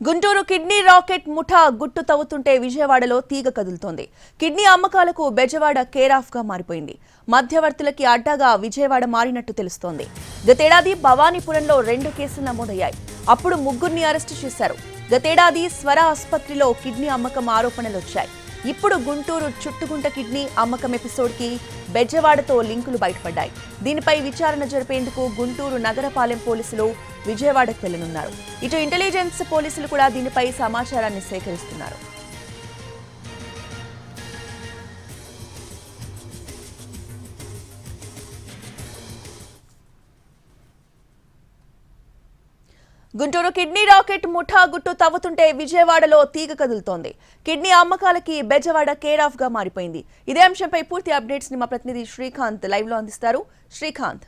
Guntur kidney racket ముఠా గుట్టు తవ్వుతుంటే విజయవాడలో తీగ కదులుతోంది. కిడ్నీ అమ్మకాలకు బెజవాడ కేరాఫ్గా మారిపోయింది. మధ్యవర్తులకి అడ్డాగా విజయవాడ మారినట్టు తెలుస్తోంది. గతేడాది భవానీపురంలో రెండు కేసులు నమోదయ్యాయి. అప్పుడు ముగ్గురిని అరెస్టు చేశారు. గతేడాది స్వర ఆసుపత్రిలో కిడ్నీ అమ్మకం ఆరోపణలు వచ్చాయి ఇప్పుడు గుంటూరు చుట్టుగుంట కిడ్నీ అమ్మకం ఎపిసోడ్కి బెజవాడతో లింకులు బయటపడ్డాయి. దీనిపై విచారణ జరిపేందుకు గుంటూరు నగరపాలెం పోలీసులు విజయవాడకు వెళ్ళనున్నారు ఇటు ఇంటెలిజెన్స్ పోలీసులు కూడా దీనిపై సమాచారాన్ని సేకరిస్తున్నారు. గుంటూరు కిడ్నీ రాకెట్ ముఠా గుట్టు తవ్వుతుంటే విజయవాడలో తీగ కదులుతోంది. కిడ్నీ అమ్మకాలకి బెజవాడ కేర్ ఆఫ్గా మారిపోయింది. ఇదే అంశంపై పూర్తి అప్డేట్స్ని మా ప్రతినిధి శ్రీకాంత్ లైవ్లో అందిస్తారు. శ్రీకాంత్.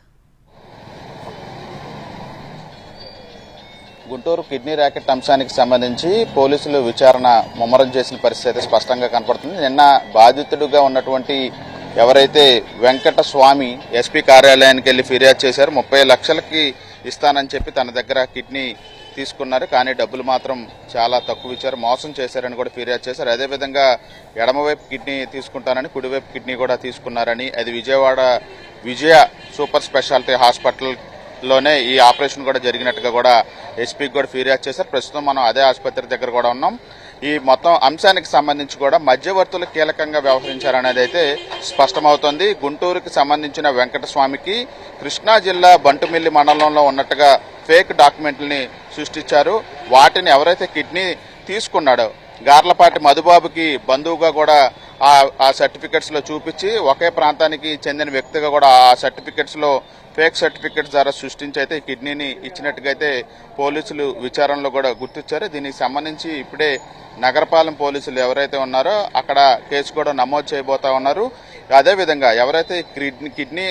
గుంటూరు కిడ్నీ ర్యాకెట్ అంశానికి సంబంధించి పోలీసులు విచారణ ముమ్మరం చేసిన పరిస్థితి అయితే స్పష్టంగా కనపడుతుంది. నిన్న బాధితుడుగా ఉన్నటువంటి ఎవరైతే వెంకట స్వామి ఎస్పీ కార్యాలయానికి వెళ్ళి ఫిర్యాదు చేశారు ముప్పై లక్షలకి ఇస్తానని చెప్పి తన దగ్గర కిడ్నీ తీసుకున్నారు. కానీ డబ్బులు మాత్రం చాలా తక్కువ ఇచ్చారు. మోసం చేశారని కూడా ఫిర్యాదు చేశారు. అదేవిధంగా ఎడమవైపు కిడ్నీ తీసుకుంటానని కుడివైపు కిడ్నీ కూడా తీసుకున్నారని అది విజయవాడ విజయ సూపర్ స్పెషాలిటీ హాస్పిటల్లోనే ఈ ఆపరేషన్ కూడా జరిగినట్టుగా కూడా ఎస్పీకి కూడా ఫిర్యాదు చేశారు. ప్రస్తుతం మనం అదే ఆసుపత్రి దగ్గర కూడా ఉన్నాం. ఈ మొత్తం అంశానికి సంబంధించి కూడా మధ్యవర్తులు కీలకంగా వ్యవహరించారనేది అయితే స్పష్టమవుతోంది. గుంటూరుకి సంబంధించిన వెంకటస్వామికి కృష్ణా జిల్లా బంటుమిల్లి మండలంలో ఉన్నట్టుగా ఫేక్ డాక్యుమెంట్లని సృష్టించారు. వాటిని ఎవరైతే కిడ్నీ తీసుకున్నాడో గార్లపాటి మధుబాబుకి బంధువుగా కూడా ఆ ఆ చూపించి ఒకే ప్రాంతానికి చెందిన వ్యక్తిగా కూడా ఆ సర్టిఫికెట్స్లో ఫేక్ సర్టిఫికెట్స్ ద్వారా సృష్టించి అయితే కిడ్నీని ఇచ్చినట్టుగా అయితే పోలీసులు విచారణలో కూడా గుర్తించారు దీనికి సంబంధించి ఇప్పుడే నగరపాలెం పోలీసులు ఎవరైతే ఉన్నారో అక్కడ కేసు కూడా నమోదు చేయబోతా ఉన్నారు. అదేవిధంగా ఎవరైతే కిడ్నీ కిడ్నీ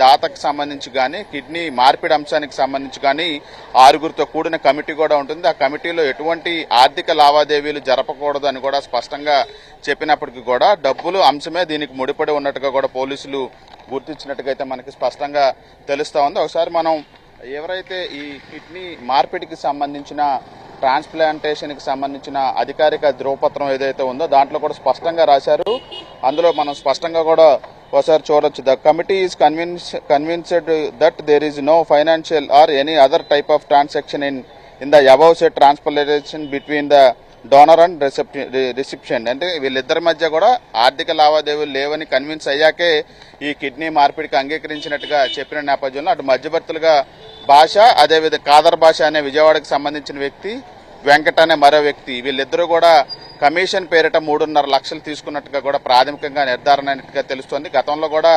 దాతకు సంబంధించి కానీ కిడ్నీ మార్పిడి అంశానికి సంబంధించి కానీ ఆరుగురితో కూడిన కమిటీ కూడా ఉంటుంది. ఆ కమిటీలో ఎటువంటి ఆర్థిక లావాదేవీలు జరపకూడదు అని కూడా స్పష్టంగా చెప్పినప్పటికీ కూడా డబ్బులు అంశమే దీనికి ముడిపడి ఉన్నట్టుగా కూడా పోలీసులు గుర్తించినట్టుగా అయితే మనకి స్పష్టంగా తెలుస్తూ ఉంది. ఒకసారి మనం ఎవరైతే ఈ కిడ్నీ మార్పిడికి సంబంధించిన ట్రాన్స్ప్లాంటేషన్కి సంబంధించిన అధికారిక ధ్రువపత్రం ఏదైతే ఉందో దాంట్లో కూడా స్పష్టంగా రాశారు. అందులో మనం స్పష్టంగా కూడా ఒకసారి చూడొచ్చు. The committee is convince convinced that there is no financial or any other type of transaction in in the above set transplantation between the donor and reception. అంటే వీళ్ళిద్దరి మధ్య కూడా ఆర్థిక లావాదేవీలు లేవని కన్విన్స్ అయ్యాకే ఈ కిడ్నీ మార్పిడికి అంగీకరించినట్టుగా చెప్పిన నేపథ్యంలో అటు మధ్యవర్తులుగా భాష అదేవిధంగా కాదర్ భాష అనే విజయవాడకు సంబంధించిన వ్యక్తి వెంకట అనే మరో వ్యక్తి వీళ్ళిద్దరూ కూడా కమిషన్ పేరిట మూడున్నర లక్షలు తీసుకున్నట్టుగా కూడా ప్రాథమికంగా నిర్ధారణ అయినట్టుగా తెలుస్తోంది. గతంలో కూడా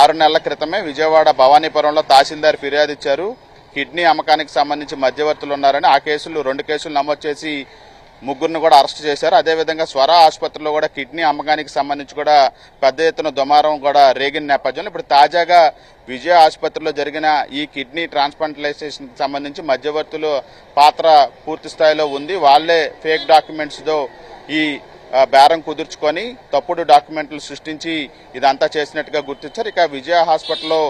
ఆరు నెలల క్రితమే విజయవాడ భవానీపురంలో తహసీల్దార్ ఫిర్యాదు ఇచ్చారు. కిడ్నీ అమ్మకానికి సంబంధించి మధ్యవర్తులు ఉన్నారని ఆ కేసులు రెండు కేసులు నమోదు చేసి ముగ్గురిని కూడా అరెస్ట్ చేశారు. అదేవిధంగా స్వర ఆసుపత్రిలో కూడా కిడ్నీ అమ్మకానికి సంబంధించి కూడా పెద్ద ఎత్తున దుమారం కూడా రేగిన నేపథ్యంలో ఇప్పుడు తాజాగా విజయ ఆసుపత్రిలో జరిగిన ఈ కిడ్నీ ట్రాన్స్ప్లాంటేషన్ సంబంధించి మధ్యవర్తులు పాత్ర పూర్తి స్థాయిలో ఉంది. వాళ్ళే ఫేక్ డాక్యుమెంట్స్తో ఈ బేరం కుదుర్చుకొని తప్పుడు డాక్యుమెంట్లు సృష్టించి ఇదంతా చేసినట్టుగా గుర్తించారు. ఇక విజయ హాస్పిటల్లో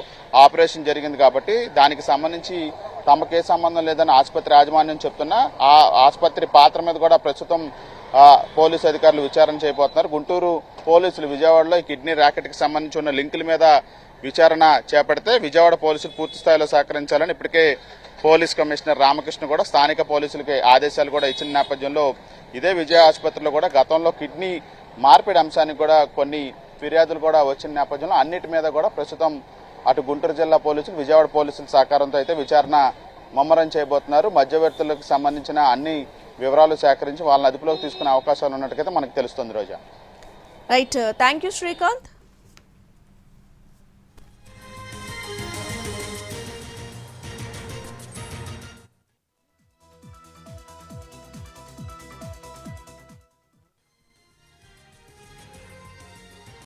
ఆపరేషన్ జరిగింది కాబట్టి దానికి సంబంధించి తమకే సంబంధం లేదని ఆసుపత్రి యాజమాన్యం చెప్తున్నా ఆ ఆసుపత్రి పాత్ర మీద కూడా ప్రస్తుతం పోలీసు అధికారులు విచారణ చేయబోతున్నారు. గుంటూరు పోలీసులు విజయవాడలో ఈ కిడ్నీ ర్యాకెట్కి సంబంధించి ఉన్న లింకుల మీద విచారణ చేపడితే విజయవాడ పోలీసులు పూర్తి స్థాయిలో సహకరించాలని ఇప్పటికే పోలీస్ కమిషనర్ రామకృష్ణ కూడా స్థానిక పోలీసులకి ఆదేశాలు కూడా ఇచ్చిన నేపథ్యంలో ఇదే విజయ ఆసుపత్రిలో కూడా గతంలో కిడ్నీ మార్పిడి అంశానికి కూడా కొన్ని ఫిర్యాదులు కూడా వచ్చిన నేపథ్యంలో అన్నిటి మీద కూడా ప్రస్తుతం అటు గుంటూరు జిల్లా పోలీసులు విజయవాడ పోలీసుల సహకారంతో అయితే విచారణ ముమ్మరం చేయబోతున్నారు. మధ్యవర్తులకు సంబంధించిన అన్ని వివరాలు సేకరించి వాళ్ళని అదుపులోకి తీసుకునే అవకాశాలు ఉన్నట్టుగా మనకు తెలుస్తుంది Roja. Right thank you Srikanth